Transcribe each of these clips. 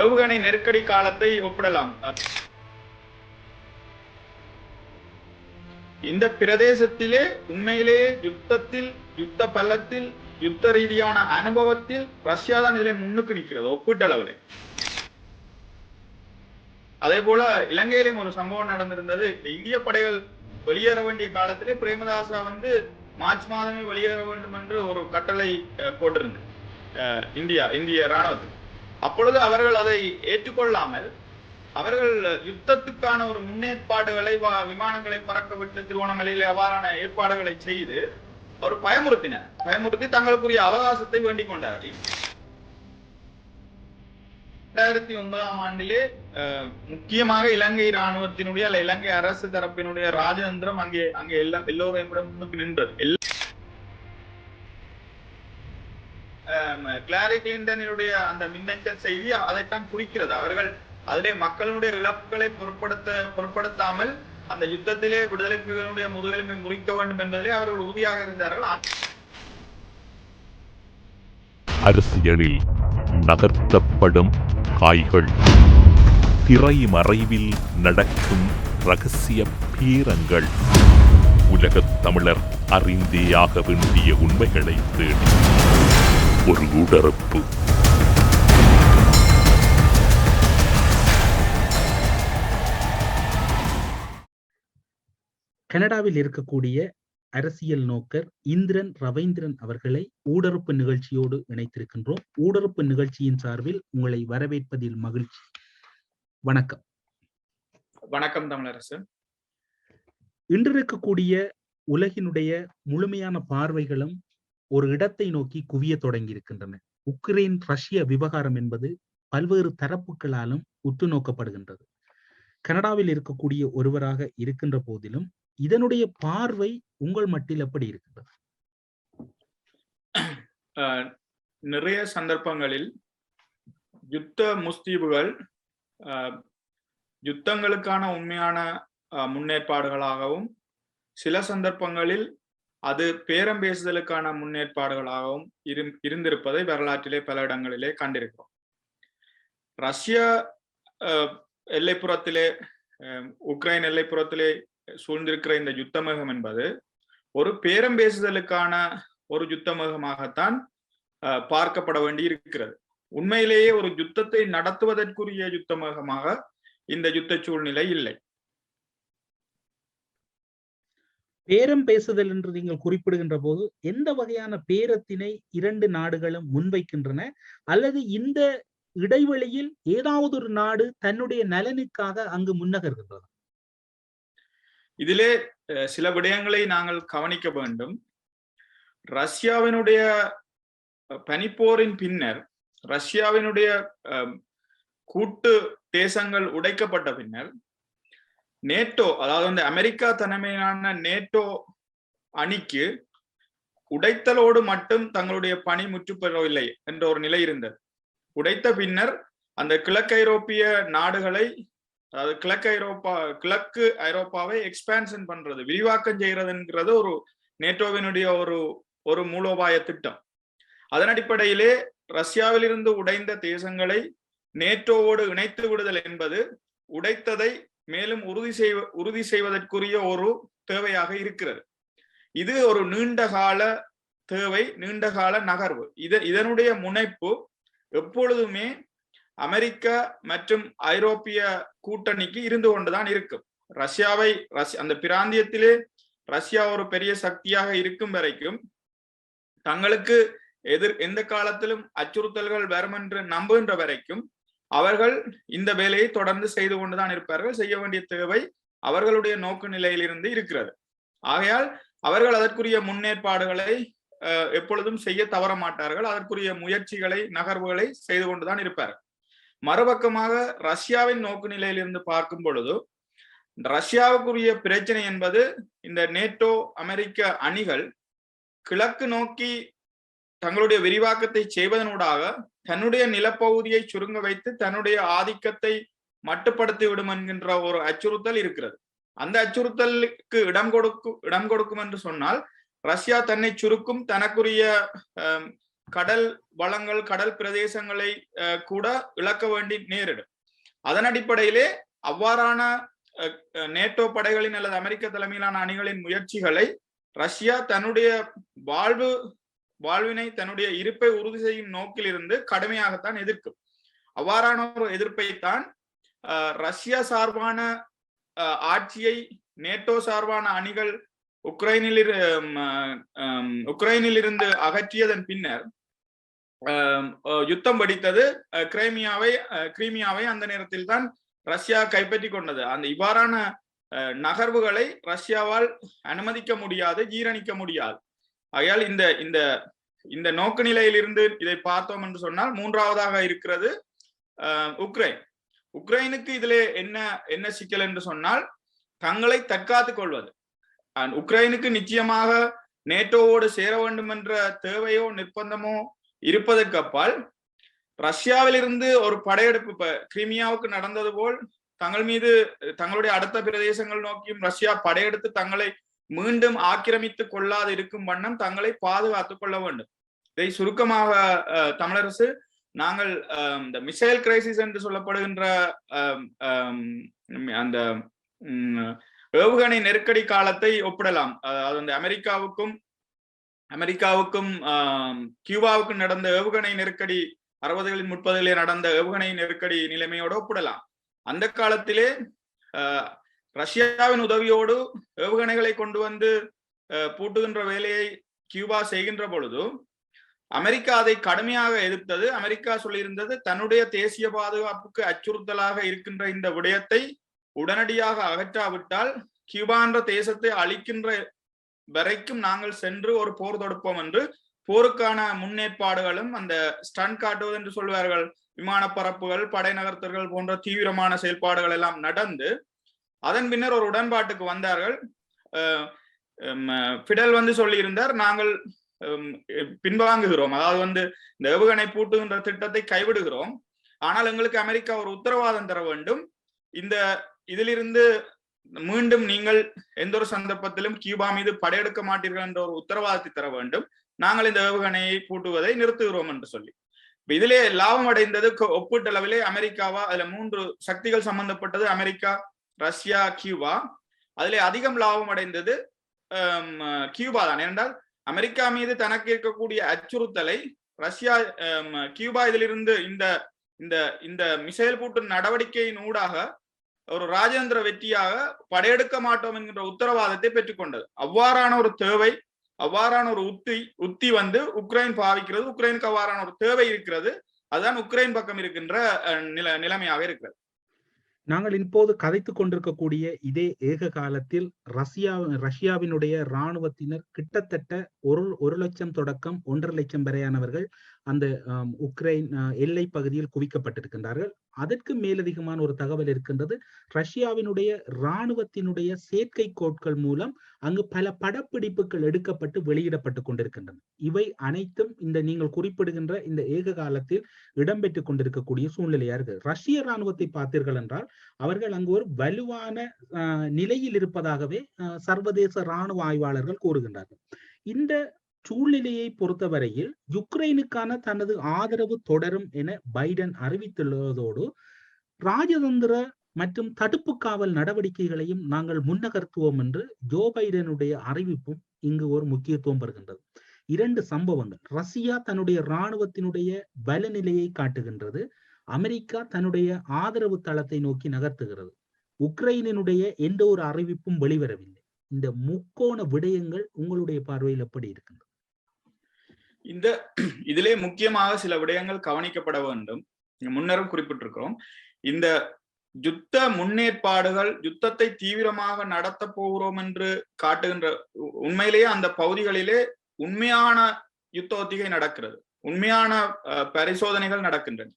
ஏவுகணை நெருக்கடி காலத்தை ஒப்பிடலாம். இந்த பிரதேசத்திலே உண்மையிலேயே யுத்தத்தில் யுத்த பள்ளத்தில் யுத்த ரீதியான அனுபவத்தில் ரஷ்யா தான் இதிலே முன்னுக்கு நிற்கிறது ஒப்பீட்டளவில். அதே போல இலங்கையிலும் ஒரு சம்பவம் நடந்திருந்தது. இந்திய படைகள் வெளியேற வேண்டிய காலத்திலே பிரேமதாசா வந்து மார்ச் மாதமே வெளியேற வேண்டும் என்று ஒரு கட்டளை போட்டிருந்தது. இந்தியா இந்திய ராணுவத்துக்கு. அப்பொழுது அவர்கள் அதை ஏற்றுக்கொள்ளாமல் அவர்கள் யுத்தத்துக்கான ஒரு முன்னேற்பாடுகளை விமானங்களை பறக்க விட்டு திருவண்ணாமலையில் அவ்வாறான ஏற்பாடுகளை செய்து ஒரு பயமுறுத்தினர். பயமுறுத்தி தங்களுக்குரிய அவகாசத்தை வேண்டிக் கொண்டார் இரண்டாயிரத்தி ஒன்பதாம் ஆண்டிலே முக்கியமாக இலங்கை இராணுவத்தினுடைய அல்ல இலங்கை அரசு தரப்பினுடைய ராஜதந்திரம் அங்கே அங்கே எல்லா எல்லோரையும் விட முன்னுக்கு நின்றது. எல்லா- கிளாரி கிளின்டனுடைய அந்த மின்னஞ்சல் செய்தி அதைத்தான் குறிக்கிறது. அவர்கள் அதிலே மக்களுடைய இழப்புகளை பொருட்படுத்த பொருட்படுத்தாமல் அந்த யுத்தத்திலே விடுதலை புலிகளுடைய முதுகெலும்பை முறிக்க வேண்டும் என்பதிலே அவர்கள் உறுதியாக இருந்தார்கள். அரசியலில் நகர்த்தப்படும் காய்கள் திரைமறைவில் நடக்கும் ரகசிய பீரங்கள். உலகத் தமிழர் அறிந்தேயாக வேண்டிய உண்மைகளை தேடி. ஒரு உடறுப்பு கனடாவில் இருக்கக்கூடிய அரசியல் நோக்கர் இந்திரன் ரவீந்திரன் அவர்களை ஊடறுப்பு நிகழ்ச்சியோடு இணைத்திருக்கின்றோம். ஊடறுப்பு நிகழ்ச்சியின் சார்பில் உங்களை வரவேற்பதில் மகிழ்ச்சி. வணக்கம். வணக்கம் தமிழரசு. இன்று இருக்கக்கூடிய உலகினுடைய முழுமையான பார்வைகளும் ஒரு இடத்தை நோக்கி குவிய தொடங்கி இருக்கின்றன உக்ரைன் ரஷ்ய விவகாரம் என்பது பல்வேறு தரப்புகளாலும் உற்று நோக்கப்படுகின்றது கனடாவில் இருக்கக்கூடிய ஒருவராக இருக்கின்ற போதிலும் இதனுடைய பார்வை உங்கள் மட்டில் எப்படி இருக்கின்றது? அஹ், நிறைய சந்தர்ப்பங்களில் யுத்த முஸ்தீபுகள் யுத்தங்களுக்கான உண்மையான அஹ், முன்னேற்பாடுகளாகவும் சில சந்தர்ப்பங்களில் அது பேரம் பேசுதலுக்கான முன்னேற்பாடுகளாகவும் இரு- இருந்திருப்பதை வரலாற்றிலே பல இடங்களிலே கண்டிருக்கிறோம். ரஷ்ய அஹ், எல்லைப்புறத்திலே அஹ், உக்ரைன் எல்லைப்புறத்திலே சூழ்ந்திருக்கிற இந்த யுத்தமேகம் என்பது ஒரு பேரம் பேசுதலுக்கான ஒரு யுத்தமேகமாகத்தான் அஹ், பார்க்கப்பட வேண்டி இருக்கிறது உண்மையிலேயே ஒரு யுத்தத்தை நடத்துவதற்குரிய யுத்தமேகமாக இந்த யுத்த சூழ்நிலை இல்லை. பேரம் பேசுதல் என்று நீங்கள் குறிப்பிடுகின்ற போது எந்த வகையான பேரத்தினை இரண்டு நாடுகளும் முன்வைக்கின்றன? அல்லது இந்த இடைவெளியில் ஏதாவது ஒரு நாடு தன்னுடைய நலனுக்காக அங்கு முன்னகர்கின்றது இதிலே அஹ், சில விடயங்களை நாங்கள் கவனிக்க வேண்டும். ரஷ்யாவினுடைய பனிப்போரின் பின்னர் ரஷ்யாவினுடைய அஹ், கூட்டு தேசங்கள் உடைக்கப்பட்ட பின்னர் நேட்டோ அதாவது வந்து அமெரிக்கா தலைமையிலான நேட்டோ அணிக்கு உடைத்தலோடு மட்டும் தங்களுடைய பணி முற்றுப்பெறவில்லை என்ற ஒரு நிலை இருந்தது. உடைத்த பின்னர் அந்த கிழக்கு ஐரோப்பிய நாடுகளை அதாவது கிழக்கு ஐரோப்பா கிழக்கு ஐரோப்பாவை எக்ஸ்பேன்ஷன் பண்றது விரிவாக்கம் செய்யறதுங்கிறது ஒரு நேட்டோவினுடைய ஒரு ஒரு மூலோபாய திட்டம். அதன் அடிப்படையிலே ரஷ்யாவிலிருந்து உடைந்த தேசங்களை நேட்டோவோடு இணைத்து விடுதல் என்பது உடைத்ததை மேலும் உறுதி செய்வ உறுதி செய்வதற்குரிய ஒரு தேவையாக இருக்கிறது. இது ஒரு நீண்ட கால தேவை நீண்ட கால நகர்வு. இது இதனுடைய முனைப்பு எப்பொழுதுமே அமெரிக்கா மற்றும் ஐரோப்பிய கூட்டணிக்கு இருந்து கொண்டுதான் இருக்கும். ரஷ்யாவை ரஷ்ய அந்த பிராந்தியத்திலே ரஷ்யா ஒரு பெரிய சக்தியாக இருக்கும் வரைக்கும் தங்களுக்கு எதிர் எந்த காலத்திலும் அச்சுறுத்தல்கள் வரும் என்று நம்புகின்ற வரைக்கும் அவர்கள் இந்த வேலையை தொடர்ந்து செய்து கொண்டுதான் இருப்பார்கள். செய்ய வேண்டிய தேவை அவர்களுடைய நோக்கு நிலையிலிருந்து இருக்கிறது. ஆகையால் அவர்கள் அதற்குரிய முன்னேற்பாடுகளை அஹ், எப்பொழுதும் செய்ய தவற மாட்டார்கள். அதற்குரிய முயற்சிகளை நகர்வுகளை செய்து கொண்டுதான் இருப்பார்கள் மறுபக்கமாக ரஷ்யாவின் நோக்கு நிலையிலிருந்து பார்க்கும் பொழுது ரஷ்யாவுக்குரிய பிரச்சனை என்பது இந்த நேட்டோ அமெரிக்க அணிகள் கிழக்கு நோக்கி தங்களுடைய விரிவாக்கத்தை செய்வதனூடாக தன்னுடைய நிலப்பகுதியை சுருங்க வைத்து தன்னுடைய ஆதிக்கத்தை மட்டுப்படுத்தி விடும் என்கின்ற ஒரு அச்சுறுத்தல் இருக்கிறது. அந்த அச்சுறுத்தலுக்கு இடம் கொடுக்கும் இடம் கொடுக்கும் என்று சொன்னால் ரஷ்யா தன்னை சுருக்கும் தனக்குரிய அஹ், கடல் வளங்கள் கடல் பிரதேசங்களை அஹ், கூட இழக்க வேண்டி நேரிடும். அதன் அடிப்படையிலே அவ்வாறான அஹ், நேட்டோ படைகளின் அல்லது அமெரிக்க தலைமையிலான அணிகளின் முயற்சிகளை ரஷ்யா தன்னுடைய வாழ்வு வாழ்வினை தன்னுடைய இருப்பை உறுதி செய்யும் நோக்கில் இருந்து கடுமையாகத்தான் எதிர்க்கும். அவ்வாறான ஒரு எதிர்ப்பைத்தான் ரஷ்யா சார்பான ஆட்சியை நேட்டோ சார்பான அணிகள் உக்ரைனில் உக்ரைனில் இருந்து அகற்றியதன் பின்னர் யுத்தம் வெடித்தது. கிரைமியாவை அஹ், கிரீமியாவை அந்த நேரத்தில் தான் ரஷ்யா கைப்பற்றி கொண்டது. அந்த இவ்வாறான அஹ், நகர்வுகளை ரஷ்யாவால் அனுமதிக்க முடியாது ஜீரணிக்க முடியாது. ஆகையால் இந்த இந்த இந்த நோக்கு நிலையிலிருந்து இதை பார்த்தோம் என்று சொன்னால் மூன்றாவதாக இருக்கிறது அஹ், உக்ரைன். உக்ரைனுக்கு இதிலே என்ன என்ன சிக்கல் என்று சொன்னால் தங்களை தற்காத்துக் கொள்வது. உக்ரைனுக்கு நிச்சயமாக நேட்டோவோடு சேர வேண்டும் என்ற தேவையோ நிர்பந்தமோ இருப்பதற்கு அப்பால் ரஷ்யாவிலிருந்து ஒரு படையெடுப்பு இப்ப கிரிமியாவுக்கு நடந்தது போல் தங்கள் மீது தங்களுடைய அடுத்த பிரதேசங்கள் நோக்கியும் ரஷ்யா படையெடுத்து தங்களை மீண்டும் ஆக்கிரமித்துக் கொள்ளாது இருக்கும் வண்ணம் தங்களை பாதுகாத்துக் கொள்ள வேண்டும். இதை சுருக்கமாக தமிழரசு நாங்கள் அஹ், இந்த மிசைல் கிரைசிஸ் என்று சொல்லப்படுகின்ற அந்த ஏவுகணை நெருக்கடி காலத்தை ஒப்பிடலாம். அது வந்து அமெரிக்காவுக்கும் அமெரிக்காவுக்கும் ஆஹ், கியூபாவுக்கும் நடந்த ஏவுகணை நெருக்கடி அறுபதுகளின் முப்பதுகளிலே நடந்த ஏவுகணை நெருக்கடி நிலைமையோடு ஒப்பிடலாம். அந்த காலத்திலே ஆஹ், ரஷ்யாவின் உதவியோடு ஏவுகணைகளை கொண்டு வந்து பூட்டுகின்ற வேலையை கியூபா செய்கின்ற பொழுது அமெரிக்கா அதை கடுமையாக எதிர்த்தது. அமெரிக்கா சொல்லியிருந்தது தன்னுடைய தேசிய பாதுகாப்புக்கு அச்சுறுத்தலாக இருக்கின்ற இந்த விடயத்தை உடனடியாக அகற்றாவிட்டால் கியூபா என்ற தேசத்தை அழிக்கின்ற வரைக்கும் நாங்கள் சென்று ஒரு போர் தொடுப்போம் என்று போருக்கான முன்னேற்பாடுகளும் அந்த ஸ்டன் காட்டுவது என்று சொல்வார்கள். விமான பரப்புகள் படை நகர்த்தல்கள் போன்ற தீவிரமான செயல்பாடுகள் எல்லாம் நடந்து அதன் பின்னர் ஒரு உடன்பாட்டுக்கு வந்தார்கள். அஹ் பிடல் வந்து சொல்லியிருந்தார் நாங்கள் பின்வாங்குகிறோம். அதாவது வந்து இந்த ஏவுகணை பூட்டுகின்ற திட்டத்தை கைவிடுகிறோம். ஆனால் எங்களுக்கு அமெரிக்கா ஒரு உத்தரவாதம் தர வேண்டும். இந்த இதிலிருந்து மீண்டும் நீங்கள் எந்த ஒரு சந்தர்ப்பத்திலும் கியூபா மீது படையெடுக்க மாட்டீர்கள் என்ற ஒரு உத்தரவாதத்தை தர வேண்டும். நாங்கள் இந்த ஏவுகணையை பூட்டுவதை நிறுத்துகிறோம் என்று சொல்லி. இதிலே லாபம் அடைந்தது ஒப்பீட்டளவிலே அமெரிக்காவா அதுல மூன்று சக்திகள் சம்பந்தப்பட்டது. America Russia Cuba. அதிலே அதிகம் லாபம் அடைந்தது கியூபா தான். ஏனென்றால் அமெரிக்கா மீது தனக்கு இருக்கக்கூடிய அச்சுறுத்தலை ரஷ்யா கியூபா இதிலிருந்து இந்த இந்த இந்த மிசைல் பூட்டு நடவடிக்கையின் ஊடாக ஒரு ராஜேந்திர வெற்றியாக படையெடுக்க மாட்டோம் என்கின்ற உத்தரவாதத்தை பெற்றுக்கொண்டது. அவ்வாறான ஒரு தேவை அவ்வாறான ஒரு உத்தி உத்தி வந்து உக்ரைன் பாவிக்கிறது உக்ரைனுக்கு அவ்வாறான ஒரு தேவை இருக்கிறது. அதுதான் உக்ரைன் பக்கம் இருக்கின்ற அஹ், நில நிலைமையாக இருக்கிறது. நாங்கள் இப்போது கதைத்துக் கொண்டிருக்கக்கூடிய இதே ஏக காலத்தில் ரஷ்யா ரஷ்யாவினுடைய இராணுவத்தினர் கிட்டத்தட்ட ஒரு ஒரு லட்சம் தொடக்கம் ஒன்றரை லட்சம் வரையானவர்கள் அந்த உக்ரைன் எல்லை பகுதியில் குவிக்கப்பட்டிருக்கின்றார்கள். அதற்கு மேலதிகமான ஒரு தகவல் இருக்கின்றது. ரஷ்யாவினுடைய இராணுவத்தினுடைய செயற்கைக்கோட்கள் மூலம் அங்கு பல படப்பிடிப்புகள் எடுக்கப்பட்டு வெளியிடப்பட்டு கொண்டிருக்கின்றன. இவை அனைத்தும் இந்த நீங்கள் குறிப்பிடுகின்ற இந்த ஏக காலத்தில் இடம்பெற்றுக் கொண்டிருக்கக்கூடிய சூழ்நிலையா இருக்கு. ரஷ்ய இராணுவத்தை பார்த்தீர்கள் என்றால் அவர்கள் அங்கு ஒரு வலுவான நிலையில் இருப்பதாகவே சர்வதேச இராணுவ ஆய்வாளர்கள் கூறுகின்றார்கள். இந்த சூழ்நிலையை பொறுத்தவரையில் யுக்ரைனுக்கான தனது ஆதரவு தொடரும் என பைடன் அறிவித்துள்ளதோடு ராஜதந்திர மற்றும் தடுப்பு காவல் நடவடிக்கைகளையும் நாங்கள் முன்னகர்த்துவோம் என்று ஜோ பைடனுடைய அறிவிப்பும் இங்கு ஒரு முக்கியத்துவம் பெறுகின்றது. இரண்டு சம்பவங்கள். ரஷ்யா தன்னுடைய இராணுவத்தினுடைய பலநிலையை காட்டுகின்றது. அமெரிக்கா தன்னுடைய ஆதரவு தளத்தை நோக்கி நகர்த்துகிறது. உக்ரைனினுடைய எந்த ஒரு அறிவிப்பும் வெளிவரவில்லை. இந்த முக்கோண விடயங்கள் உங்களுடைய பார்வையில் எப்படி இருக்கின்றது? இந்த இதிலே முக்கியமாக சில விடயங்கள் கவனிக்கப்பட வேண்டும். முன்னரும் குறிப்பிட்டிருக்கிறோம். இந்த யுத்த முன்னேற்பாடுகள் யுத்தத்தை தீவிரமாக நடத்த போகிறோம் என்று காட்டுகின்ற உண்மையிலேயே அந்த பகுதிகளிலே உண்மையான யுத்த ஒத்திகை நடக்கிறது. உண்மையான பரிசோதனைகள் நடக்கின்றன.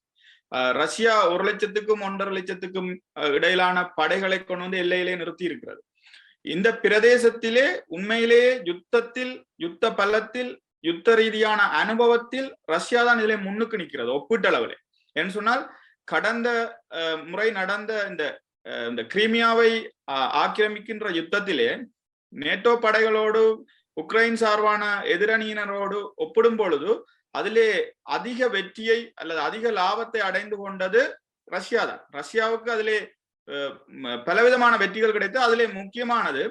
அஹ், ரஷ்யா ஒரு லட்சத்துக்கும் ஒன்றரை லட்சத்துக்கும் இடையிலான படைகளை கொண்டு வந்து எல்லையிலே நிறுத்தி இருக்கிறது இந்த பிரதேசத்திலே உண்மையிலேயே யுத்தத்தில் யுத்த பள்ளத்தில் யுத்த ரீதியான அனுபவத்தில் ரஷ்யா தான் இதில் முன்னுக்கு நிற்கிறது ஒப்பீட்டளவில். என்று சொன்னால் கடந்த அஹ், முறை நடந்த இந்த இந்த கிரீமியாவை அஹ், ஆக்கிரமிக்கின்ற யுத்தத்திலே நேட்டோ படைகளோடு உக்ரைன் சார்பான எதிரணியினரோடு ஒப்பிடும் பொழுது அதிலே அதிக வெற்றியை அல்லது அதிக லாபத்தை அடைந்து கொண்டது ரஷ்யா தான் ரஷ்யாவுக்கு அதிலே அஹ், பலவிதமான வெற்றிகள் கிடைத்து அதிலே முக்கியமானது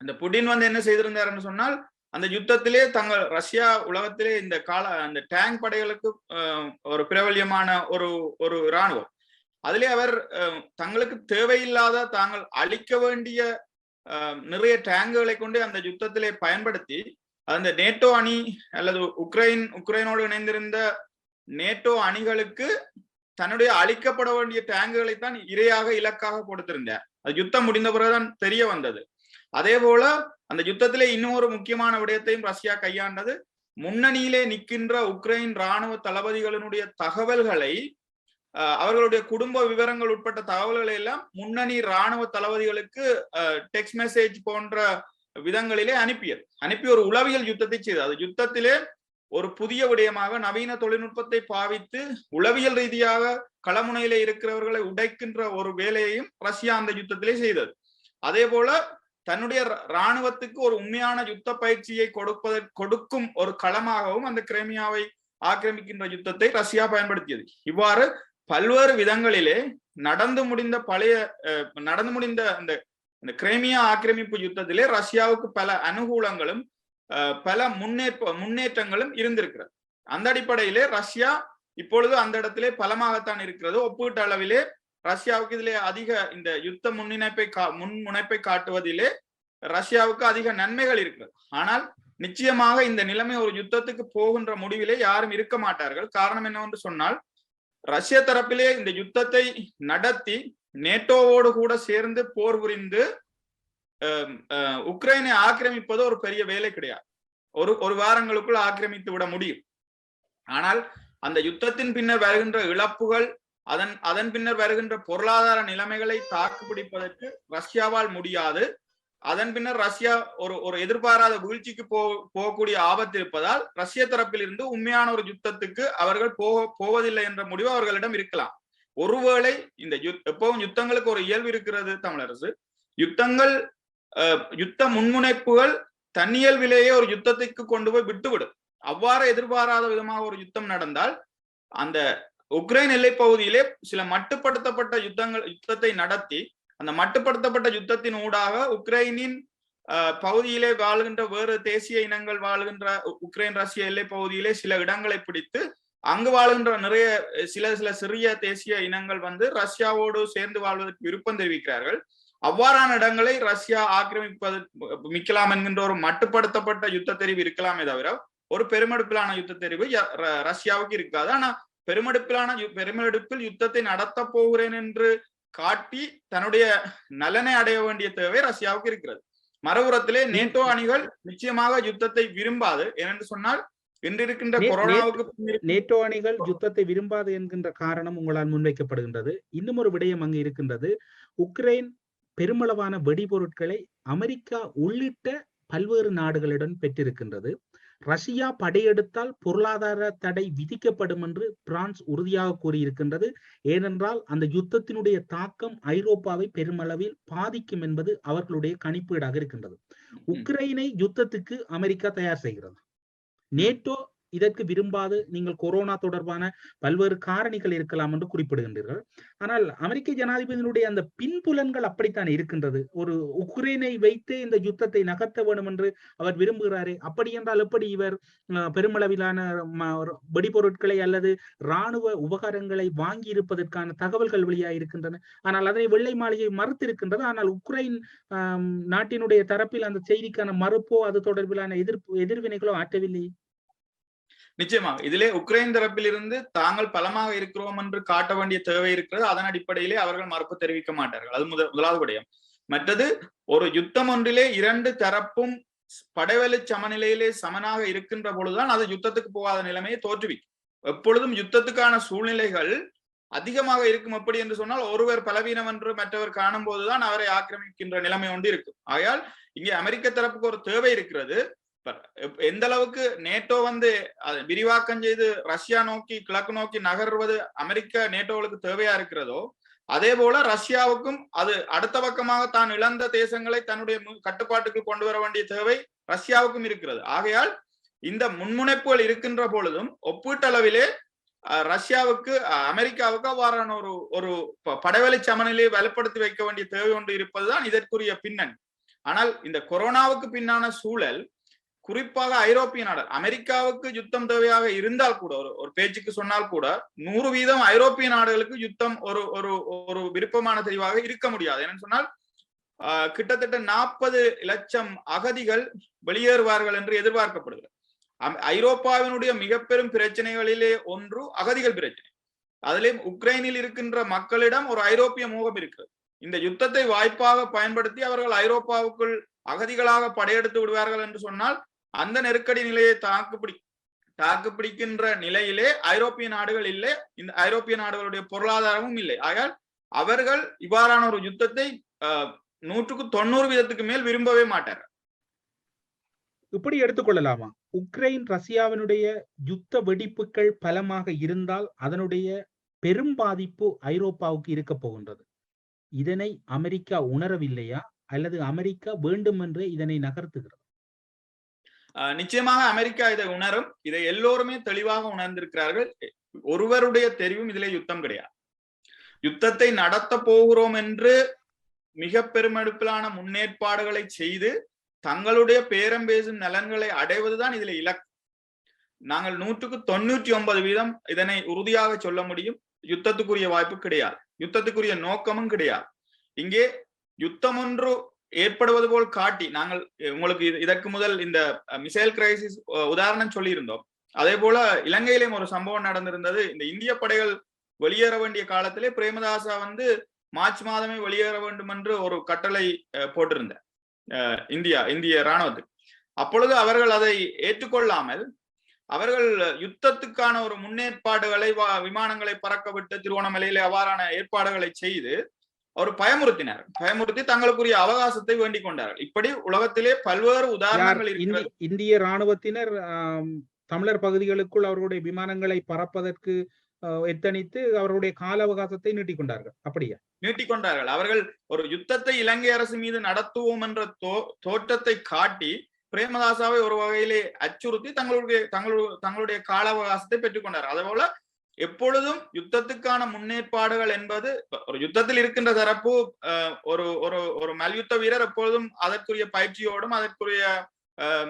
இந்த புடின் வந்து என்ன செய்திருந்தாருன்னு சொன்னால் அந்த யுத்தத்திலே தங்கள் ரஷ்யா உலகத்திலே இந்த கால அந்த டேங்க் படைகளுக்கு ஒரு பிரபல்யமான ஒரு ஒரு இராணுவம். அதிலே அவர் அஹ், தங்களுக்கு தேவையில்லாத தாங்கள் அழிக்க வேண்டிய அஹ், நிறைய டேங்குகளை கொண்டு அந்த யுத்தத்திலே பயன்படுத்தி அந்த நேட்டோ அணி அல்லது உக்ரைன் உக்ரைனோடு இணைந்திருந்த நேட்டோ அணிகளுக்கு தன்னுடைய அழிக்கப்பட வேண்டிய டேங்குகளை தான் இரையாக இலக்காக கொடுத்திருந்தார். அது யுத்தம் முடிந்த பிறகுதான் தெரிய வந்தது. அதே போல அந்த யுத்தத்திலே இன்னொரு முக்கியமான விடயத்தையும் ரஷ்யா கையாண்டது. முன்னணியிலே நிற்கின்ற உக்ரைன் ராணுவ தளபதிகளினுடைய தகவல்களை அவர்களுடைய குடும்ப விவரங்கள் உட்பட்ட தகவல்களை எல்லாம் முன்னணி ராணுவ தளபதிகளுக்கு டெக்ஸ்ட் மெசேஜ் போன்ற விதங்களிலே அனுப்பியது. அனுப்பி ஒரு உளவியல் யுத்தத்தை செய்தது. அது யுத்தத்திலே ஒரு புதிய விடயமாக நவீன தொழில்நுட்பத்தை பாவித்து உளவியல் ரீதியாக களமுனையிலே இருக்கிறவர்களை உடைக்கின்ற ஒரு வேலையையும் ரஷ்யா அந்த யுத்தத்திலே செய்தது. அதே போல தன்னுடைய இராணுவத்துக்கு ராணுவத்துக்கு ஒரு உண்மையான யுத்த பயிற்சியை கொடுப்பதற்கு கொடுக்கும் ஒரு களமாகவும் அந்த கிரேமியாவை ஆக்கிரமிக்கின்ற யுத்தத்தை ரஷ்யா பயன்படுத்தியது. இவ்வாறு பல்வேறு விதங்களிலே நடந்து முடிந்த பழைய அஹ், நடந்து முடிந்த அந்த இந்த ஆக்கிரமிப்பு யுத்தத்திலே ரஷ்யாவுக்கு பல அனுகூலங்களும் அஹ், பல முன்னேற்ப முன்னேற்றங்களும் இருந்திருக்கிறது. அந்த அடிப்படையிலே ரஷ்யா இப்பொழுது அந்த இடத்திலே பலமாகத்தான் இருக்கிறது. ஒப்பீட்டு அளவிலே ரஷ்யாவுக்கு இதிலே அதிக இந்த யுத்த முன்னிணைப்பை கா முன்முனைப்பை காட்டுவதிலே ரஷ்யாவுக்கு அதிக நன்மைகள் இருக்கிறது ஆனால் நிச்சயமாக இந்த நிலைமை ஒரு யுத்தத்துக்கு போகின்ற முடிவிலே யாரும் இருக்க மாட்டார்கள். காரணம் என்னவென்று சொன்னால் ரஷ்ய தரப்பிலே இந்த யுத்தத்தை நடத்தி நேட்டோவோடு கூட சேர்ந்து போர் புரிந்து அஹ், அஹ், உக்ரைனை ஆக்கிரமிப்பது ஒரு பெரிய வேலை கிடையாது. ஒரு ஒரு வாரங்களுக்குள் ஆக்கிரமித்து விட முடியும். ஆனால் அந்த யுத்தத்தின் பின்னர் வருகின்ற இழப்புகள் அதன் அதன் பின்னர் வருகின்ற பொருளாதார நிலைமைகளை தாக்கு பிடிப்பதற்கு ரஷ்யாவால் முடியாது. அதன் பின்னர் ரஷ்யா ஒரு ஒரு எதிர்பாராத வீழ்ச்சிக்கு போ போகக்கூடிய ஆபத்து இருப்பதால் ரஷ்ய தரப்பில் இருந்து உண்மையான ஒரு யுத்தத்துக்கு அவர்கள் போக போவதில்லை என்ற முடிவு அவர்களிடம் இருக்கலாம். ஒருவேளை இந்த யுத் எப்பவும் யுத்தங்களுக்கு ஒரு இயல்பு இருக்கிறது தமிழரசு. யுத்தங்கள் அஹ், யுத்த முன்முனைப்புகள் தன்னியல்விலேயே ஒரு யுத்தத்துக்கு கொண்டு போய் விட்டுவிடும். அவ்வாறு எதிர்பாராத விதமாக ஒரு யுத்தம் நடந்தால் அந்த உக்ரைன் எல்லை பகுதியிலே சில மட்டுப்படுத்தப்பட்ட யுத்தங்கள் யுத்தத்தை நடத்தி அந்த மட்டுப்படுத்தப்பட்ட யுத்தத்தின் ஊடாக உக்ரைனின் பகுதியிலே வாழ்கின்ற வேறு தேசிய இனங்கள் வாழ்கின்ற உக்ரைன் ரஷ்ய எல்லை பகுதியிலே சில இடங்களை பிடித்து அங்கு வாழ்கின்ற நிறைய சில சில சிறிய தேசிய இனங்கள் வந்து ரஷ்யாவோடு சேர்ந்து வாழ்வதற்கு விருப்பம் தெரிவிக்கிறார்கள். அவ்வாறான இடங்களை ரஷ்யா ஆக்கிரமிப்பது மிக்கலாம் என்கின்ற ஒரு மட்டுப்படுத்தப்பட்ட யுத்த தெரிவு இருக்கலாமே தவிர ஒரு பெருமெடுப்பிலான யுத்த தெரிவு ரஷ்யாவுக்கு இருக்காது. ஆனா பெருமெடுப்பிலான பெருமெடுப்பில் யுத்தத்தை நடத்த போகிறேன் என்று காட்டி தன்னுடைய நலனை அடைய வேண்டிய தேவை ரஷ்யாவுக்கு இருக்கிறது. மறுபுறத்திலே நேட்டோ அணிகள் நிச்சயமாக யுத்தத்தை விரும்பாது. ஏனென்று சொன்னால் இன்று இருக்கின்ற கொரோனாவுக்கு நேட்டோ அணிகள் யுத்தத்தை விரும்பாது என்கின்ற காரணம் உங்களால் முன்வைக்கப்படுகின்றது. இன்னும் ஒரு விடயம் அங்கு இருக்கின்றது. உக்ரைன் பெருமளவான வெடிபொருட்களை அமெரிக்கா உள்ளிட்ட பல்வேறு நாடுகளிடம் பெற்றிருக்கின்றது. ரஷ்யா படையெடுத்தால் பொருளாதார தடை விதிக்கப்படும் என்று பிரான்ஸ் உறுதியாக கூறியிருக்கின்றது. ஏனென்றால் அந்த யுத்தத்தினுடைய தாக்கம் ஐரோப்பாவை பெருமளவில் பாதிக்கும் என்பது அவர்களுடைய கணிப்பீடாக இருக்கின்றது. உக்ரைனை யுத்தத்துக்கு அமெரிக்கா தயார் செய்கிறது. நேட்டோ இதற்கு விரும்பாது நீங்கள் கொரோனா தொடர்பான பல்வேறு காரணிகள் இருக்கலாம் என்று குறிப்பிடுகின்றீர்கள். ஆனால் அமெரிக்க ஜனாதிபதியினுடைய அந்த பின்புலன்கள் அப்படித்தான் இருக்கின்றது. ஒரு உக்ரைனை வைத்து இந்த யுத்தத்தை நகர்த்த வேண்டும் என்று அவர் விரும்புகிறாரே. அப்படி என்றால் எப்படி இவர் பெருமளவிலான வெடிபொருட்களை அல்லது இராணுவ உபகரணங்களை வாங்கி இருப்பதற்கான தகவல்கள் வெளியாக இருக்கின்றன. ஆனால் அதனை வெள்ளை மாளிகை மறுத்திருக்கின்றது. ஆனால் உக்ரைன் நாட்டினுடைய தரப்பில் அந்த செய்திக்கான மறுப்போ அது தொடர்பிலான எதிர்ப்பு எதிர்வினைகளோ ஆற்றவில்லை நிச்சயமாக. இதிலே உக்ரைன் தரப்பில் இருந்து தாங்கள் பலமாக இருக்கிறோம் என்று காட்ட வேண்டிய தேவை இருக்கிறது. அதன் அடிப்படையிலே அவர்கள் மறுப்பு தெரிவிக்க மாட்டார்கள். அது முதல் முதலாவது விடயம். மற்றது ஒரு யுத்தம் ஒன்றிலே இரண்டு தரப்பும் படைவெளி சமநிலையிலே சமனாக இருக்கின்ற பொழுதுதான் அது யுத்தத்துக்கு போகாத நிலைமையை தோற்றுவிக்கும். எப்பொழுதும் யுத்தத்துக்கான சூழ்நிலைகள் அதிகமாக இருக்கும் எப்படி என்று சொன்னால் ஒருவர் பலவீனம் என்று மற்றவர் காணும் போதுதான் அவரை ஆக்கிரமிக்கின்ற நிலைமை ஒன்று இருக்கும். ஆகையால் இங்கே அமெரிக்க தரப்புக்கு ஒரு தேவை இருக்கிறது. ப- எந்த அளவுக்கு நேட்டோ வந்து விரிவாக்கம் செய்து ரஷ்யா நோக்கி கிழக்கு நோக்கி நகர்வது அமெரிக்க நேட்டோவுக்கு தேவையா இருக்கிறதோ அதே போல ரஷ்யாவுக்கும் அது அடுத்த பக்கமாக தான் இழந்த தேசங்களை தன்னுடைய கட்டுப்பாட்டுக்கு கொண்டு வர வேண்டிய தேவை ரஷ்யாவுக்கும் இருக்கிறது. ஆகையால் இந்த முன்முனைப்புகள் இருக்கின்ற பொழுதும் ஒப்பீட்டளவிலே அஹ், ரஷ்யாவுக்கு அஹ், அமெரிக்காவுக்கு அவ்வாறான ஒரு ஒரு ப- படைவெளி சமநிலையை வலுப்படுத்தி வைக்க வேண்டிய தேவை ஒன்று இருப்பதுதான் இதற்குரிய பின்னணி. ஆனால் இந்த கொரோனாவுக்கு பின்னான சூழல் குறிப்பாக ஐரோப்பிய நாடு. அமெரிக்காவுக்கு யுத்தம் தேவையாக இருந்தால் கூட ஒரு ஒரு பேச்சுக்கு சொன்னால் கூட நூறு வீதம் ஐரோப்பிய நாடுகளுக்கு யுத்தம் ஒரு ஒரு ஒரு விருப்பமான தெரிவாக இருக்க முடியாது. என்னன்னு சொன்னால் கிட்டத்தட்ட நாற்பது லட்சம் அகதிகள் வெளியேறுவார்கள் என்று எதிர்பார்க்கப்படுகிறது. ஐரோப்பாவினுடைய மிக பெரும் பிரச்சனைகளிலே ஒன்று அகதிகள் பிரச்சனை. அதிலே உக்ரைனில் இருக்கின்ற மக்களிடம் ஒரு ஐரோப்பிய மோகம் இருக்கிறது. இந்த யுத்தத்தை வாய்ப்பாக பயன்படுத்தி அவர்கள் ஐரோப்பாவுக்குள் அகதிகளாக படையெடுத்து விடுவார்கள் என்று சொன்னால் அந்த நெருக்கடி நிலையை தாக்குப்பிடி தாக்குப்பிடிக்கின்ற நிலையிலே ஐரோப்பிய நாடுகள் இல்லை. இந்த ஐரோப்பிய நாடுகளுடைய பொருளாதாரமும் இல்லை. ஆகையால் அவர்கள் இவ்வாறான ஒரு யுத்தத்தை நூற்றுக்கு தொண்ணூறு வீதத்துக்கு மேல் விரும்பவே மாட்டார் இப்படி எடுத்துக்கொள்ளலாமா உக்ரைன் ரஷ்யாவினுடைய யுத்த வெடிப்புகள் பலமாக இருந்தால் அதனுடைய பெரும் பாதிப்பு ஐரோப்பாவுக்கு இருக்க போகின்றது. இதனை அமெரிக்கா உணரவில்லையா? அல்லது அமெரிக்கா வேண்டுமென்றே இதனை நகர்த்துகிறது? நிச்சயமாக அமெரிக்கா இதை உணரும். இதை எல்லோருமே தெளிவாக உணர்ந்திருக்கிறார்கள். ஒருவருடைய தெரிவும் இதுல யுத்தம் கிடையாது. யுத்தத்தை நடத்த போகிறோம் என்று மிக பெருமெடுப்பிலான முன்னேற்பாடுகளை செய்து தங்களுடைய பேரம் பேசும் நலன்களை அடைவதுதான் இதுல இலக்கு. நாங்கள் நூற்றுக்கு தொண்ணூற்றி ஒன்பது வீதம் இதனை உறுதியாக சொல்ல முடியும். யுத்தத்துக்குரிய வாய்ப்பு கிடையாது. யுத்தத்துக்குரிய நோக்கமும் கிடையாது. இங்கே யுத்தம் ஒன்று ஏற்படுவது போல் காட்டி நாங்கள் உங்களுக்கு இதற்கு முதல் இந்த மிசைல் கிரைசிஸ் உதாரணம் சொல்லியிருந்தோம். அதே போல இலங்கையிலேயும் ஒரு சம்பவம் நடந்திருந்தது. இந்த இந்திய படைகள் வெளியேற வேண்டிய காலத்திலே பிரேமதாசா வந்து மார்ச் மாதமே வெளியேற வேண்டும் என்று ஒரு கட்டளை அஹ், இந்தியா இந்திய இராணுவத்துக்கு அப்பொழுது அவர்கள் அதை ஏற்றுக்கொள்ளாமல் அவர்கள் யுத்தத்துக்கான ஒரு முன்னேற்பாடுகளை வா- விமானங்களை பறக்க விட்டு திருவோணமலையிலே அவ்வாறான ஏற்பாடுகளை செய்து ஒரு பயமுறுத்தினார். பயமுறுத்தி தங்களுக்குரிய அவகாசத்தை வேண்டிக் கொண்டார்கள். இப்படி உலகத்திலே பல்வேறு உதாரணங்கள் இந்திய ராணுவத்தினர் தமிழர் பகுதிகளுக்குள் அவர்களுடைய விமானங்களை பறப்பதற்கு எத்தனித்து அவர்களுடைய கால அவகாசத்தை நீட்டிக் கொண்டார்கள். அப்படியா? நீட்டிக்கொண்டார்கள் அவர்கள் ஒரு யுத்தத்தை இலங்கை அரசு மீது நடத்துவோம் என்ற தோ தோற்றத்தை காட்டி பிரேமதாசாவை ஒரு வகையிலே அச்சுறுத்தி தங்களுடைய தங்களுடைய தங்களுடைய கால அவகாசத்தை பெற்றுக்கொண்டார் அதே போல எப்பொழுதும் யுத்தத்துக்கான முன்னேற்பாடுகள் என்பது ஒரு யுத்தத்தில் இருக்கின்ற தரப்பு ஒரு ஒரு ஒரு மல்யுத்த வீரர் எப்பொழுதும் அதற்குரிய பயிற்சியோடும் அதற்குரிய அஹ்,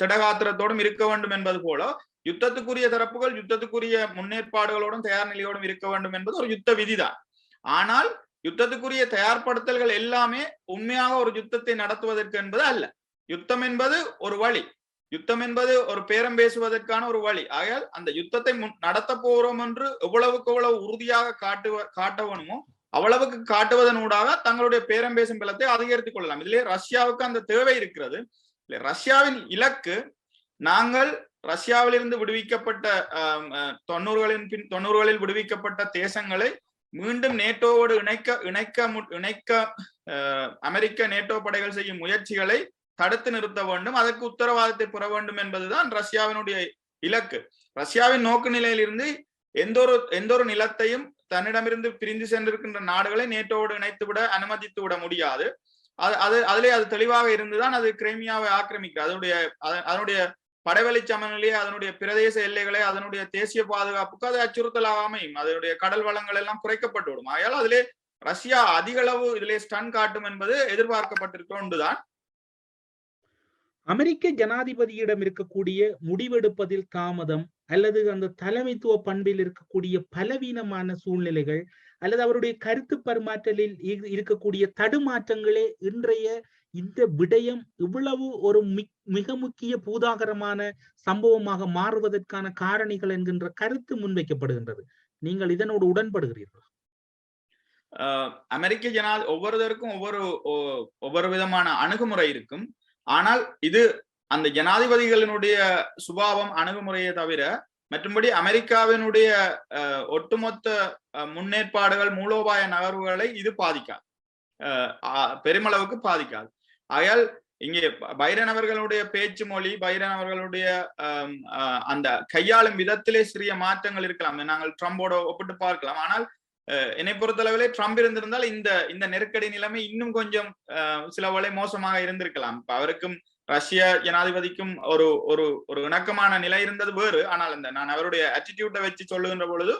திடகாத்திரத்தோடும் இருக்க வேண்டும் என்பது போல யுத்தத்துக்குரிய தரப்புகள் யுத்தத்துக்குரிய முன்னேற்பாடுகளோடும் தயார் நிலையோடும் இருக்க வேண்டும் என்பது ஒரு யுத்த விதிதான். ஆனால் யுத்தத்துக்குரிய தயார்படுத்தல்கள் எல்லாமே உண்மையாக ஒரு யுத்தத்தை நடத்துவதற்கு என்பது அல்ல. யுத்தம் என்பது ஒரு வழி. யுத்தம் என்பது ஒரு பேரம் பேசுவதற்கான ஒரு வழி. ஆகையால் அந்த யுத்தத்தை முன் நடத்த போகிறோம் என்று எவ்வளவுக்கு எவ்வளவு உறுதியாக காட்டுவ காட்டவனுமோ அவ்வளவுக்கு காட்டுவதனூடாக தங்களுடைய பேரம் பேசும் பலத்தை அதிகரித்துக் கொள்ளலாம். இதிலே ரஷ்யாவுக்கு அந்த தேவை இருக்கிறது. ரஷ்யாவின் இலக்கு நாங்கள் ரஷ்யாவிலிருந்து விடுவிக்கப்பட்ட அஹ், தொண்ணூறுகளின் பின் தொண்ணூறுகளில் விடுவிக்கப்பட்ட தேசங்களை மீண்டும் நேட்டோவோடு இணைக்க இணைக்க இணைக்க அமெரிக்க நேட்டோ படைகள் செய்யும் முயற்சிகளை தடுத்து நிறுத்த வேண்டும். அதற்கு உத்தரவாதத்தை பெற வேண்டும் என்பதுதான் ரஷ்யாவினுடைய இலக்கு. ரஷ்யாவின் நோக்கு நிலையிலிருந்து எந்த ஒரு எந்த ஒரு நிலத்தையும் தன்னிடமிருந்து பிரிந்து சென்றிருக்கின்ற நாடுகளை நேட்டோடு இணைத்து விட அனுமதித்து விட முடியாது. அது அது அதிலே அது தெளிவாக இருந்துதான் அது கிரைமியாவை ஆக்கிரமிக்கிறது. அதனுடைய அதனுடைய படைவெளி சமநிலையை அதனுடைய பிரதேச எல்லைகளை அதனுடைய தேசிய பாதுகாப்புக்கு அது அச்சுறுத்தலாக அமையும் அதனுடைய கடல் வளங்கள் எல்லாம் குறைக்கப்பட்டு விடும். ஆகையால் அதிலே ரஷ்யா அதிக அளவு இதிலே ஸ்டன் காட்டும் என்பது எதிர்பார்க்கப்பட்டிருக்க ஒன்றுதான். அமெரிக்க ஜனாதிபதியிடம் இருக்கக்கூடிய முடிவெடுப்பதில் தாமதம் அல்லது அந்த தலைமைத்துவ பண்பில் இருக்கக்கூடிய பலவீனமான சூழ்நிலைகள் அல்லது அவருடைய கருத்து பரிமாற்றலில் இருக்கக்கூடிய தடுமாற்றங்களே இன்றைய இந்த விடயம் இவ்வளவு ஒரு மிக்- மிக முக்கிய பூதாகரமான சம்பவமாக மாறுவதற்கான காரணிகள் என்கின்ற கருத்து முன்வைக்கப்படுகின்றது. நீங்கள் இதனோடு உடன்படுகிறீர்களா? அஹ் அமெரிக்க ஜனாதி ஒவ்வொருத்தருக்கும் ஒவ்வொரு ஒவ்வொரு விதமான அணுகுமுறை இருக்கும். ஆனால் இது அந்த ஜனாதிபதிகளினுடைய சுபாவம் அணுகுமுறையை தவிர மற்றும்படி அமெரிக்காவினுடைய அஹ், ஒட்டுமொத்த முன்னேற்பாடுகள் மூலோபாய நகர்வுகளை இது பாதிக்காது. பெருமளவுக்கு பாதிக்காது. ஆகையால் இங்கே பைரன் அவர்களுடைய பேச்சு மொழி பைரன் அவர்களுடைய அஹ், அஹ், அந்த கையாளும் விதத்திலே சிறிய மாற்றங்கள் இருக்கலாம். நாங்கள் ட்ரம்போட ஒப்பிட்டு பார்க்கலாம். ஆனால் என்னை பொறுத்தளவிலே ட்ரம்ப் இருந்திருந்தால் இந்த இந்த நெருக்கடி நிலைமை இன்னும் கொஞ்சம் சில வேளை மோசமாக இருந்திருக்கலாம். இப்ப அவருக்கும் ரஷ்ய ஜனாதிபதிக்கும் ஒரு ஒரு ஒரு இணக்கமான நிலை இருந்தது வேறு. ஆனால் இந்த நான் அவருடைய attitude-அ வச்சு சொல்லுகின்ற பொழுது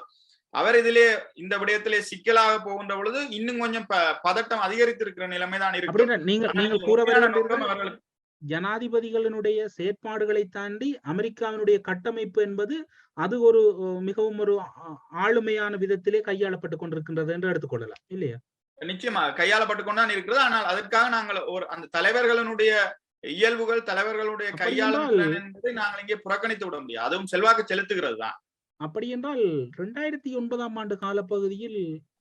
அவர் இதிலே இந்த விடயத்திலே சிக்கலாக போகின்ற பொழுது இன்னும் கொஞ்சம் பதட்டம் அதிகரித்திருக்கிற நிலைமை தான் இருக்கு ஜனாதிபதிகளினுடைய செயற்பாடுகளை தாண்டி அமெரிக்காவினுடைய கட்டமைப்பு என்பது அது ஒரு மிகவும் ஒரு ஆளுமையான விதத்திலே கையாளப்பட்டு கொண்டிருக்கின்றது என்று எடுத்துக்கொள்ளலாம் இல்லையா? நிச்சயமாக கையாளப்பட்டு கொண்டுதான் இருக்கிறது. ஆனால் அதற்காக நாங்கள் ஒரு அந்த தலைவர்களுடைய இயல்புகள் தலைவர்களுடைய கையாளும் திறன் என்பதை நாங்கள் இங்கே புறக்கணித்து விட முடியாது. அதுவும் செல்வாக்கு செலுத்துகிறது தான். அப்படி என்றால் ரெண்டாயிரத்தி ஒன்பதாம் ஆண்டு காலப்பகுதியில்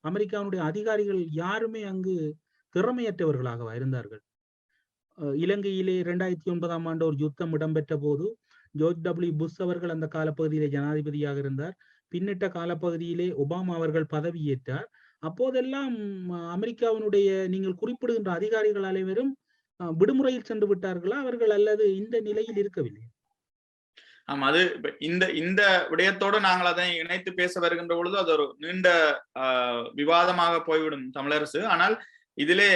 அமெரிக்காவுடைய அதிகாரிகள் யாருமே அங்கு திறமையற்றவர்களாகவா இருந்தார்கள்? இலங்கையிலே இரண்டாயிரத்தி ஒன்பதாம் ஆண்டு ஒரு யுத்தம் இடம்பெற்ற போது ஜோர்ஜ் டபிள்யூ புஷ் அவர்கள் அந்த காலப்பகுதியிலே ஜனாதிபதியாக இருந்தார். பின்னிட்ட காலப்பகுதியிலே ஒபாமா அவர்கள் பதவியேற்றார் அப்போதெல்லாம் அமெரிக்காவினுடைய நீங்கள் குறிப்பிடுகின்ற அதிகாரிகள் அனைவரும் விடுமுறையில் சென்று விட்டார்களா? அவர்கள் அல்லது இந்த நிலையில் இருக்கவில்லை ஆமா அது இந்த இந்த விடயத்தோடு நாங்கள் அதை இணைத்து பேச வருகின்ற பொழுது அது ஒரு நீண்ட விவாதமாக போய்விடும் தமிழரசு. ஆனால் இதிலே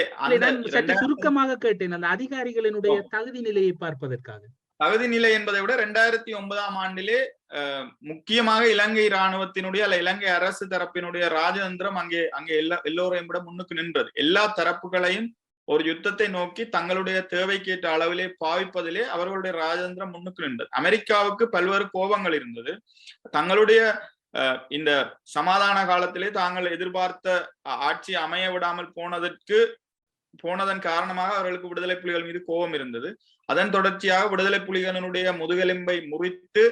சற்று சுருக்கமாக கேட்டேன். அந்த அதிகாரிகளினுடைய தகுதி நிலையை பார்ப்பதற்காக. தகுதி நிலை என்பதை விட ரெண்டாயிரத்தி ஒன்பதாம் ஆண்டிலே முக்கியமாக இலங்கை இராணுவத்தினுடைய அல்ல இலங்கை அரசு தரப்பினுடைய ராஜதந்திரம் அங்கே அங்கே எல்லா எல்லோரையும் விட முன்னுக்கு நின்றது. எல்லா தரப்புகளையும் ஒரு யுத்தத்தை நோக்கி தங்களுடைய தேவைக்கேற்ற அளவிலே பாவிப்பதிலே அவர்களுடைய ராஜதந்திரம் முன்னுக்கு நின்றது. அமெரிக்காவுக்கு பல்வேறு கோபங்கள் இருந்தது. தங்களுடைய இந்த சமாதான காலத்திலே தாங்கள் எதிர்பார்த்த ஆட்சி அமைய விடாமல் போனதற்கு போனதன் காரணமாக அவர்களுக்கு விடுதலை புலிகள் மீது கோபம் இருந்தது. அதன் தொடர்ச்சியாக விடுதலை புலிகளினுடைய முதுகெலும்பை முறித்து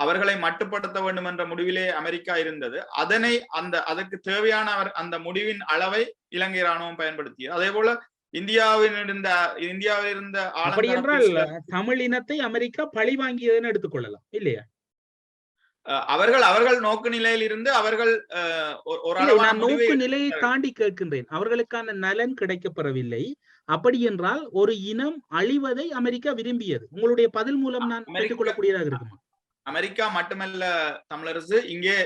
அவர்களை மட்டுப்படுத்த வேண்டும் என்ற முடிவிலே அமெரிக்கா இருந்தது. அதனை அந்த அதற்கு தேவையான அந்த முடிவின் அளவை இலங்கை ராணுவம் பயன்படுத்தியது. அதே போல இந்தியாவில் இருந்த இந்தியாவில் இருந்த அப்படி என்றால் தமிழ் இனத்தை அமெரிக்கா பழி வாங்கியதுன்னு எடுத்துக்கொள்ளலாம் இல்லையா? அவர்கள் அவர்கள் நோக்கு நிலையில் இருந்து அவர்கள் நோக்கு நிலையை தாண்டி கேட்கின்றேன். அவர்களுக்கான நலன் கிடைக்கப்பெறவில்லை. அப்படி என்றால் ஒரு இனம் அழிவதை அமெரிக்கா விரும்பியது. உங்களுடைய பதில் மூலம் நான் பெற்றுக்கொள்ளக்கூடியதாக இருக்குமா? அமெரிக்கா மட்டுமல்ல தமிழரசு இங்கே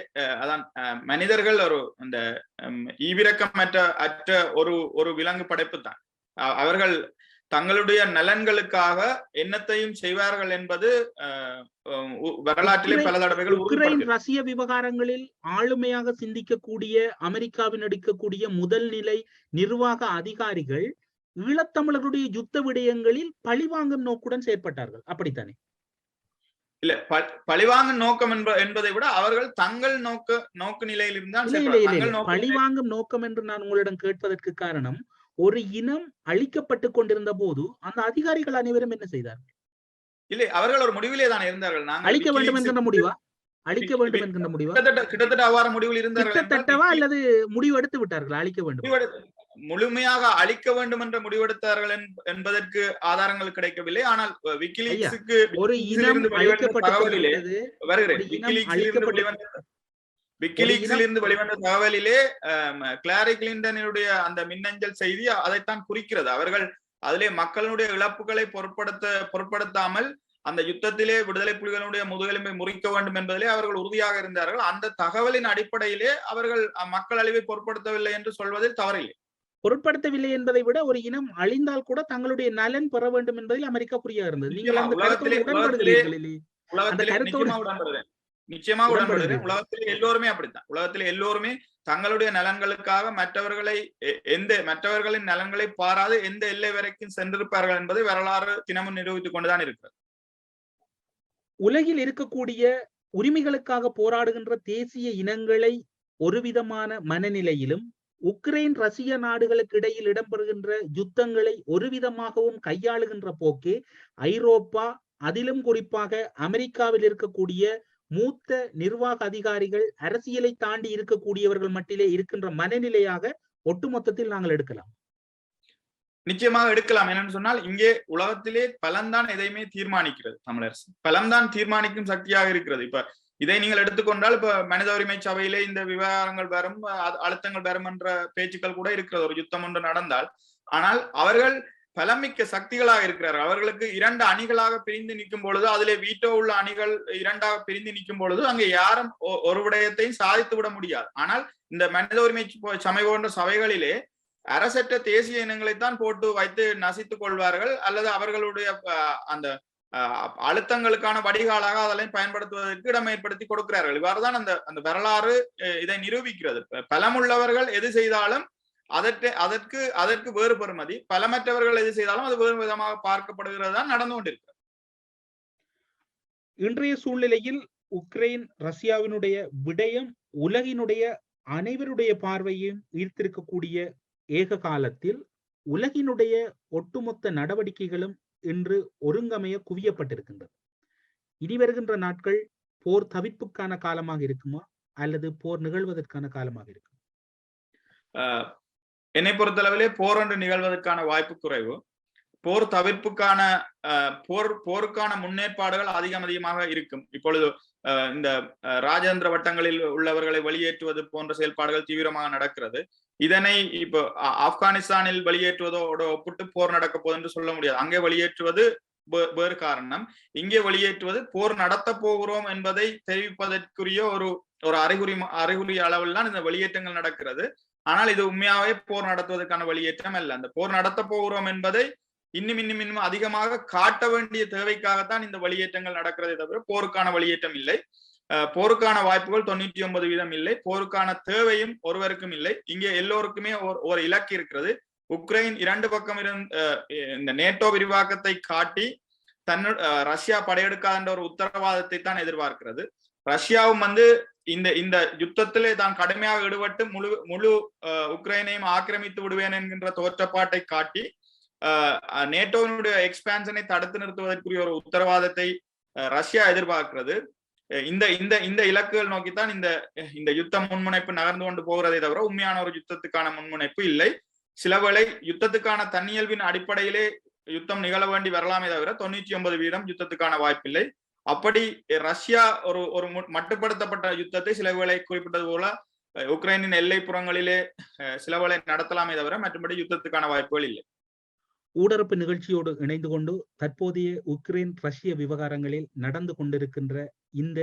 அதான் மனிதர்கள் ஒரு இந்த ஈவிரக்கமற்ற அற்ற ஒரு ஒரு விலங்கு படைப்பு தான் அவர்கள் தங்களுடைய நலன்களுக்காக என்னத்தையும் செய்வார்கள் என்பது வரலாற்றிலே பல தடவைகள் உக்ரைன். ரஷ்ய விவகாரங்களில் ஆளுமையாக சிந்திக்கக்கூடிய அமெரிக்காவின் எடுக்கக்கூடிய முதல் நிலை நிர்வாக அதிகாரிகள் ஈழத்தமிழர்களுடைய யுத்த விடயங்களில் பழிவாங்கும் நோக்குடன் செயற்பட்டார்கள் அப்படித்தானே இல்ல பழிவாங்கும் நோக்கம் என்ப என்பதை விட அவர்கள் தங்கள் நோக்க நோக்கு நிலையில் இருந்தால் இல்லை இல்லை செயல்பட- இல்லை தங்கள் இல்லை. நோக்கு பழிவாங்கும் நோக்கம் என்று நான் உங்களிடம் கேட்பதற்கு காரணம் ஒரு இனம் அழிக்கப்பட்டு கொண்டிருந்த போது அந்த அதிகாரிகள் அனைவரும் என்ன செய்தார்கள்? இல்லை அவர்கள் ஒரு முடிவிலே தான் இருந்தார்கள். நாங்கள் அழிக்க வேண்டும் என்கின்ற முடிவா? அழிக்க வேண்டும் என்கின்ற முடிவா? கிட்டத்தட்ட அவ்வாறு முடிவில் இருந்தார்கள் என்றால் கிட்டத்தட்டவா அல்லது முடிவு எடுத்து விட்டார்கள்? அழிக்க வேண்டும். முழுமையாக அழிக்க வேண்டும் என்ற முடிவெடுத்தார்கள் என்ப- என்பதற்கு ஆதாரங்கள் கிடைக்கவில்லை. ஆனால் விக்கிலீக்ஸுக்கு ஒரு இனம் இருந்து வெளிவந்த அழிக்கப்பட்டு தகவலிலே கொண்டிருந்தது வருகிறேன். விக்கிலீக்ஸில் இருந்து வெளிவந்த தகவலிலே கிளாரி கிளின்டனுடைய அந்த மின்னஞ்சல் செய்தி அதைத்தான் குறிக்கிறது. அவர்கள் அதிலே மக்களுடைய இழப்புகளை பொருட்படுத்த பொருட்படுத்தாமல் அந்த யுத்தத்திலே விடுதலை புலிகளுடைய முதுகெலும்பை முறிக்க வேண்டும் என்பதிலே அவர்கள் உறுதியாக இருந்தார்கள். அந்த தகவலின் அடிப்படையிலே அவர்கள் மக்கள் அழிவை பொருட்படுத்தவில்லை என்று சொல்வதில் தவறில்லை. பொருட்படுத்தவில்லை என்பதை விட ஒரு இனம் அழிந்தால் கூட தங்களுடைய நலன் பெற வேண்டும் என்பதில் அமெரிக்கா குறியாக இருந்தது. நீங்கள் அந்த நிச்சயமா, கருத்தோடு உலகத்திலே- எல்லோருமே அப்படித்தான். உலகத்திலே எல்லோருமே தங்களுடைய நலன்களுக்காக மற்றவர்களை எந்த மற்றவர்களின் நலன்களை பாராது எந்த எல்லை வரைக்கும் சென்றிருப்பார்கள் என்பதை வரலாறு தினமும் நிரூபித்துக் கொண்டுதான் இருக்கிறது. உலகில் இருக்கக்கூடிய உரிமைகளுக்காக போராடுகின்ற தேசிய இனங்களை ஒரு விதமான மனநிலையிலும் உக்ரைன் ரஷ்ய நாடுகளுக்கு இடையில் இடம்பெறுகின்ற யுத்தங்களை ஒரு விதமாகவும் கையாளுகின்ற போக்கே ஐரோப்பா அதிலும் குறிப்பாக அமெரிக்காவில் இருக்கக்கூடிய மூத்த நிர்வாக அதிகாரிகள் அரசியலை தாண்டி இருக்கக்கூடியவர்கள் மட்டிலே இருக்கின்ற மனநிலையாக ஒட்டுமொத்தத்தில் நாங்கள் எடுக்கலாம். நிச்சயமாக எடுக்கலாம். என்னன்னு சொன்னால் இங்கே உலகத்திலே பலம்தான் எதையுமே தீர்மானிக்கிறது தமிழரசு. பலம்தான் தீர்மானிக்கும் சக்தியாக இருக்கிறது. இப்ப இதை நீங்கள் எடுத்துக்கொண்டால் இப்ப மனித உரிமை சபையிலே இந்த விவகாரங்கள் வரும் அ- அழுத்தங்கள் வரும் என்ற பேச்சுக்கள் கூட இருக்கிறது. ஒரு யுத்தம் ஒன்று நடந்தால் ஆனால் அவர்கள் பலமிக்க சக்திகளாக இருக்கிறார்கள். அவர்களுக்கு இரண்டு அணிகளாக பிரிந்து நிற்கும் பொழுது அதிலே வீட்டோ உள்ள அணிகள் இரண்டாக பிரிந்து நிற்கும் பொழுது அங்கே யாரும் ஒ- ஒரு விடயத்தையும் சாதித்து விட முடியாது. ஆனால் இந்த மனித உரிமை சமை போன்ற சபைகளிலே அரசற்ற தேசிய இனங்களைத்தான் போட்டு வைத்து நசித்துக் கொள்வார்கள் அல்லது அவர்களுடைய அந்த அஹ், அழுத்தங்களுக்கான வடிகாலாக அதெல்லாம் பயன்படுத்துவதற்கு இடம் ஏற்படுத்தி கொடுக்கிறார்கள். இவ்வாறுதான் அந்த அந்த வரலாறு இதை நிரூபிக்கிறது. பலமுள்ளவர்கள் எது செய்தாலும் அதற்கு அதற்கு அதற்கு வேறு பெறுமதி. பலமற்றவர்கள் எது செய்தாலும் அது வேறு விதமாக பார்க்கப்படுகிறது தான் நடந்து கொண்டிருக்கு இன்றைய சூழ்நிலையில் உக்ரைன் ரஷ்யாவினுடைய விடயம் உலகினுடைய அனைவருடைய பார்வையும் ஈர்த்திருக்கக்கூடிய ஏக காலத்தில் உலகினுடைய ஒட்டுமொத்த நடவடிக்கைகளும் இன்று ஒருங்கமைய குவியப்பட்டிருக்கின்றது. இனி வருகின்ற நாட்கள் போர் தவிர்ப்புக்கான காலமாக இருக்குமா? அல்லது போர் நிகழ்வதற்கான காலமாக இருக்கும்? என்னை பொறுத்தளவிலே போர் ஒன்று நிகழ்வதற்கான வாய்ப்பு குறைவு. போர் தவிர்ப்புக்கான அஹ், போர் போருக்கான முன்னேற்பாடுகள் அதிகம் அதிகமாக இருக்கும். இப்பொழுது அஹ், இந்த ராஜேந்திர வட்டங்களில் உள்ளவர்களை வெளியேற்றுவது போன்ற செயல்பாடுகள் தீவிரமாக நடக்கிறது. இதனை இப்போ ஆப்கானிஸ்தானில் வெளியேற்றுவதோட ஒப்பிட்டு போர் நடக்க போகுது என்று சொல்ல முடியாது. அங்கே வெளியேற்றுவது வேறு காரணம். இங்கே வெளியேற்றுவது போர் நடத்த போகிறோம் என்பதை தெரிவிப்பதற்குரிய ஒரு ஒரு அறிகுறி அறிகுறி அளவில் தான் இந்த வெளியேற்றங்கள் நடக்கிறது. ஆனால் இது உண்மையாவே போர் நடத்துவதற்கான வெளியேற்றம் அல்ல. அந்த போர் நடத்த போகிறோம் என்பதை இன்னும் இன்னும் இன்னும் அதிகமாக காட்ட வேண்டிய தேவைக்காகத்தான் இந்த வெளியேற்றங்கள் நடக்கிறதே தவிர போருக்கான வெளியேற்றம் இல்லை. போருக்கான வாய்ப்புகள் தொண்ணூற்றி ஒன்பது வீதம் இல்லை. போருக்கான தேவையும் ஒருவருக்கும் இல்லை. இங்கே எல்லோருக்குமே ஒரு ஒரு இலக்கு இருக்கிறது. உக்ரைன் இரண்டு பக்கம் இருந்த இந்த நேட்டோ விரிவாக்கத்தை காட்டி தன்னு ரஷ்யா படையெடுக்காத ஒரு உத்தரவாதத்தை தான் எதிர்பார்க்கிறது. ரஷ்யாவும் வந்து இந்த இந்த யுத்தத்திலே தான் கடுமையாக ஈடுபட்டு முழு முழு உக்ரைனையும் ஆக்கிரமித்து விடுவேன் என்கின்ற தோற்றப்பாட்டை காட்டி நேட்டோவினுடைய எக்ஸ்பான்ஷனை தடுத்து நிறுத்துவதற்குரிய ஒரு உத்தரவாதத்தை ரஷ்யா எதிர்பார்க்கிறது. இந்த இந்த இந்த இலக்குகள் நோக்கித்தான் இந்த இந்த யுத்த முன்முனைப்பு நகர்ந்து கொண்டு போகிறதை தவிர உண்மையான ஒரு யுத்தத்துக்கான முன்முனைப்பு இல்லை. சிலவேளை யுத்தத்துக்கான தன்னியல்பின் அடிப்படையிலே யுத்தம் நிகழ வேண்டி வரலாமே தவிர தொண்ணூற்றி ஒன்பது வீதம் யுத்தத்துக்கான வாய்ப்பில்லை. அப்படி ரஷ்யா ஒரு ஒரு மட்டுப்படுத்தப்பட்ட யுத்தத்தை சில வேளை குறிப்பிட்டது போல உக்ரைனின் எல்லைப்புறங்களிலே சில வேளை நடத்தலாமே தவிர மற்றபடி யுத்தத்துக்கான வாய்ப்புகள் இல்லை. ஊடரப்பு நிகழ்ச்சியோடு இணைந்து கொண்டு தற்போதைய உக்ரைன் ரஷ்ய விவகாரங்களில் நடந்து கொண்டிருக்கின்ற இந்த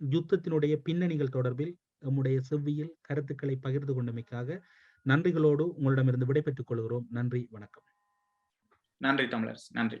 யுத்தத்தினுடைய பின்னணிகள் தொடர்பில் நம்முடைய செவ்வியில் கருத்துக்களை பகிர்ந்து கொண்டமைக்காக நன்றிகளோடு உங்களிடமிருந்து விடைபெற்றுக் கொள்கிறோம். நன்றி வணக்கம். நன்றி தமிழரசு நன்றி.